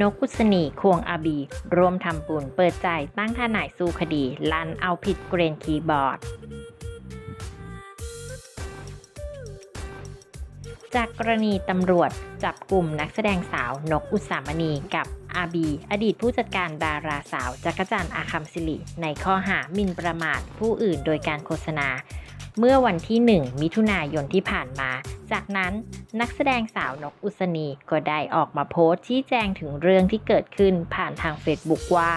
นกุศนีควงอาบี ร่วมทำบุญเปิดใจตั้งทนายสู้คดี ลันเอาผิดเกรนคีย์บอร์ด จากกรณีตำรวจจับกลุ่มนักแสดงสาวนกอุสามณีกับอาบี อดีตผู้จัดการดาราสาวจักรจันทร์อาคัมศิริในข้อหาหมิ่นประมาทผู้อื่นโดยการโฆษณา เมื่อวันที่ 1 มิถุนายนที่ผ่านมา จากนั้นนักแสดงสาวนกอุศนีก็ได้ออกมาโพสต์ชี้แจงถึงเรื่องที่เกิดขึ้นผ่านทางเฟซบุ๊กว่า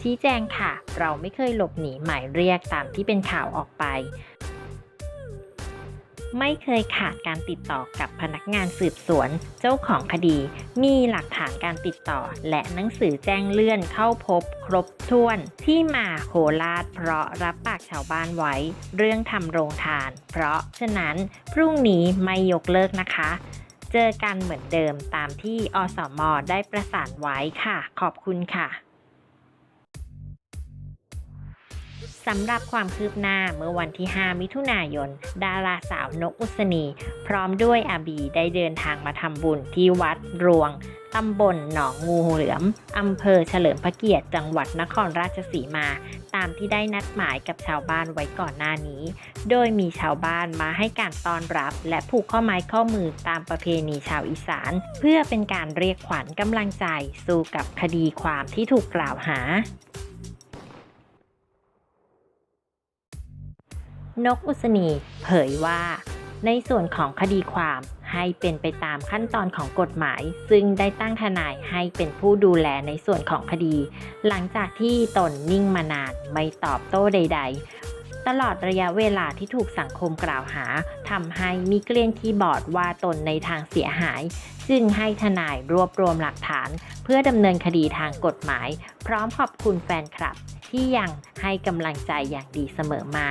ชี้แจงค่ะ เราไม่เคยหลบหนีหมายเรียกตามที่เป็นข่าวออกไป ไม่เคยขาดการติดต่อกับพนักงานสืบสวน เจ้าของคดี มีหลักฐานการติดต่อ และหนังสือแจ้งเลื่อนเข้าพบครบถ้วน ที่มาโคราชเพราะรับปากชาวบ้านไว้ เรื่องทำโรงทาน เพราะฉะนั้นพรุ่งนี้ไม่ยกเลิกนะคะ เจอกันเหมือนเดิมตามที่อสมได้ประสานไว้ค่ะ ขอบคุณค่ะ สำหรับความคืบหน้าเมื่อวันที่ 5 มิถุนายน ดาราสาวนกอุศนี พร้อมด้วยอาบีได้เดินทางมาทำบุญที่วัดรวงตำบลหนองงูเหลือม อำเภอเฉลิมพระเกียรติ จังหวัดนครราชสีมา ตามที่ได้นัดหมายกับชาวบ้านไว้ก่อนหน้านี้ โดยมีชาวบ้านมาให้การต้อนรับ และผูกข้อไม้ข้อมือตามประเพณีชาวอีสาน เพื่อเป็นการเรียกขวัญกำลังใจ สู้กับคดีความที่ถูกกล่าวหา นกอุศนี เผยว่า ในส่วนของคดีความให้เป็นไปตามขั้นตอนของกฎหมาย ซึ่งได้ตั้งทนายให้เป็นผู้ดูแลในส่วนของคดี หลังจากที่ตนนิ่งมานานไม่ตอบโต้ใด ๆ ตลอดระยะเวลาที่ถูกสังคมกล่าวหาทำให้มีเกลียนคีย์บอร์ดว่าตนในทางเสียหายจึงให้ทนายรวบรวมหลักฐาน เพื่อดำเนินคดีทางกฎหมาย พร้อมขอบคุณแฟนคลับ ที่ยังให้กำลังใจอย่างดีเสมอมา